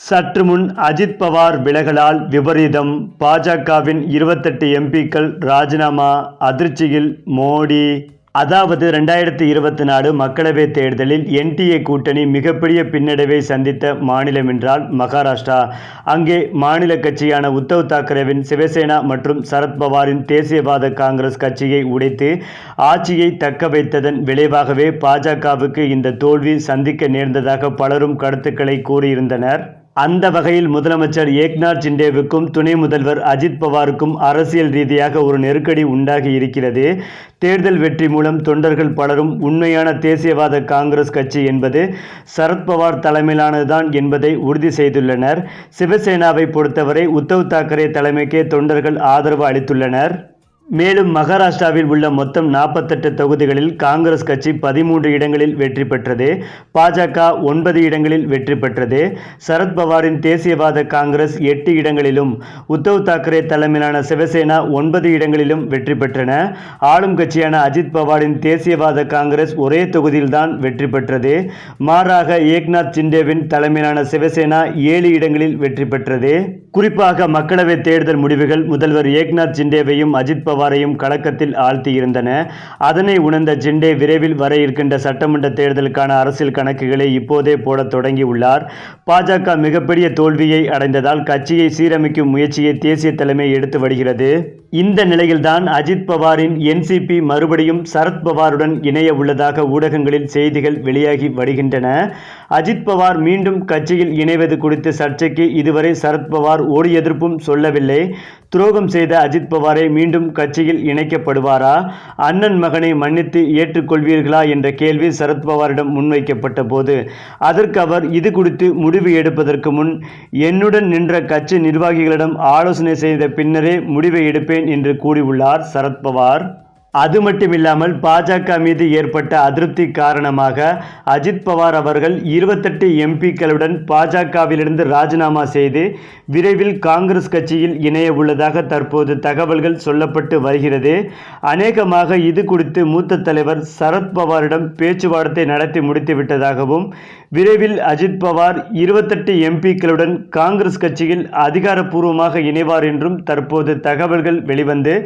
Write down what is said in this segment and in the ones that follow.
சற்று முன் அஜித் பவார் விலகலால் விபரீதம். பாஜகவின் இருபத்தெட்டு எம்பிக்கள் ராஜினாமா அதிர்ச்சியில் மோடி. அதாவது ரெண்டாயிரத்தி இருபத்தி நாலு மக்களவைத் தேர்தலில் என்டிஏ கூட்டணி மிகப்பெரிய பின்னடைவை சந்தித்த மாநிலம் என்றால் மகாராஷ்டிரா. அங்கே மாநில கட்சியான உத்தவ் தாக்கரேவின் சிவசேனா மற்றும் சரத்பவாரின் தேசியவாத காங்கிரஸ் கட்சியை உடைத்து ஆட்சியை தக்க வைத்ததன் விளைவாகவே பாஜகவுக்கு இந்த தோல்வி சந்திக்க நேர்ந்ததாக பலரும் கருத்துக்களை கூறியிருந்தனர். அந்த வகையில் முதலமைச்சர் ஏக்நாத் சிண்டேவுக்கும் துணை முதல்வர் அஜித் பவாருக்கும் அரசியல் ரீதியாக ஒரு நெருக்கடி உண்டாகி இருக்கிறது. தேர்தல் வெற்றி மூலம் தொண்டர்கள் பலரும் உண்மையான தேசியவாத காங்கிரஸ் கட்சி என்பது சரத்பவார் தலைமையிலானதுதான் என்பதை உறுதி செய்துள்ளனர். சிவசேனாவை பொறுத்தவரை உத்தவ் தாக்கரே தலைமைக்கே தொண்டர்கள் ஆதரவு அளித்துள்ளனர். மேலும் மகாராஷ்டிராவில் உள்ள மொத்தம் நாற்பத்தெட்டு தொகுதிகளில் காங்கிரஸ் கட்சி பதிமூன்று இடங்களில் வெற்றி பெற்றது. பாஜக ஒன்பது இடங்களில் வெற்றி பெற்றது. சரத்பவாரின் தேசியவாத காங்கிரஸ் எட்டு இடங்களிலும் உத்தவ் தாக்கரே தலைமையிலான சிவசேனா ஒன்பது இடங்களிலும் வெற்றி பெற்றன. ஆளும் கட்சியான அஜித் பவாரின் தேசியவாத காங்கிரஸ் ஒரே தொகுதியில்தான் வெற்றி பெற்றது. மாறாக ஏக்நாத் சிண்டேவின் தலைமையிலான சிவசேனா ஏழு இடங்களில் வெற்றி பெற்றது. குறிப்பாக மக்களவை தேர்தல் முடிவுகள் முதல்வர் ஏக்நாத் ஜிண்டேவையும் அஜித் பவாரையும் கலக்கத்தில் ஆழ்த்தியிருந்தன. அதனை உணர்ந்த ஜிண்டே விரைவில் வர இருக்கின்ற சட்டமன்ற தேர்தலுக்கான அரசியல் கணக்குகளை இப்போதே போடத் தொடங்கியுள்ளார். பாஜக மிகப்பெரிய தோல்வியை அடைந்ததால் கட்சியை சீரமைக்கும் முயற்சியை தேசிய தலைமை எடுத்து வருகிறது. இந்த நிலையில்தான் அஜித் பவாரின் என்சிபி மறுபடியும் சரத் பவாருடன் இணைய உள்ளதாக ஊடகங்களில் செய்திகள் வெளியாகி வருகின்றன. அஜித் பவார் மீண்டும் கட்சியில் இணைவது குறித்து சர்ச்சைக்கு இதுவரை சரத்பவார் ஒரு எதிர்ப்பும் சொல்லவில்லை. துரோகம் செய்த அஜித் பவாரை மீண்டும் கட்சியில் இணைக்கப்படுவாரா? அண்ணன் மகனை மன்னித்து ஏற்றுக்கொள்வீர்களா என்ற கேள்வி சரத்பவாரிடம் முன்வைக்கப்பட்ட போது அதற்கு அவர் இது குறித்து முடிவு எடுப்பதற்கு முன் என்னுடன் நின்ற கட்சி நிர்வாகிகளிடம் ஆலோசனை செய்த பின்னரே முடிவை எடுப்பேன் என்று கூறியுள்ளார் சரத்பவார் அது மட்டுமில்லாமல் பாஜக மீது ஏற்பட்ட அதிருப்தி காரணமாக அஜித் பவார் அவர்கள் இருபத்தெட்டு எம்பிக்களுடன் பாஜகவிலிருந்து ராஜினாமா செய்து விரைவில் காங்கிரஸ் கட்சியில் இணைய உள்ளதாக தற்போது தகவல்கள் சொல்லப்பட்டு வருகிறது. அநேகமாக இது குறித்து மூத்த தலைவர் சரத் பவாரிடம் பேச்சுவார்த்தை நடத்தி முடித்து விட்டதாகவும் விரைவில் அஜித் பவார் இருபத்தெட்டு எம்பிக்களுடன் காங்கிரஸ் கட்சியில் அதிகாரப்பூர்வமாக இணைவார் என்றும் தற்போது தகவல்கள் வெளிவந்து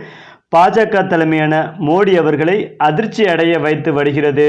பாஜக தலைமையான மோடி அவர்களை அதிர்ச்சி அடைய வைத்து வருகிறது.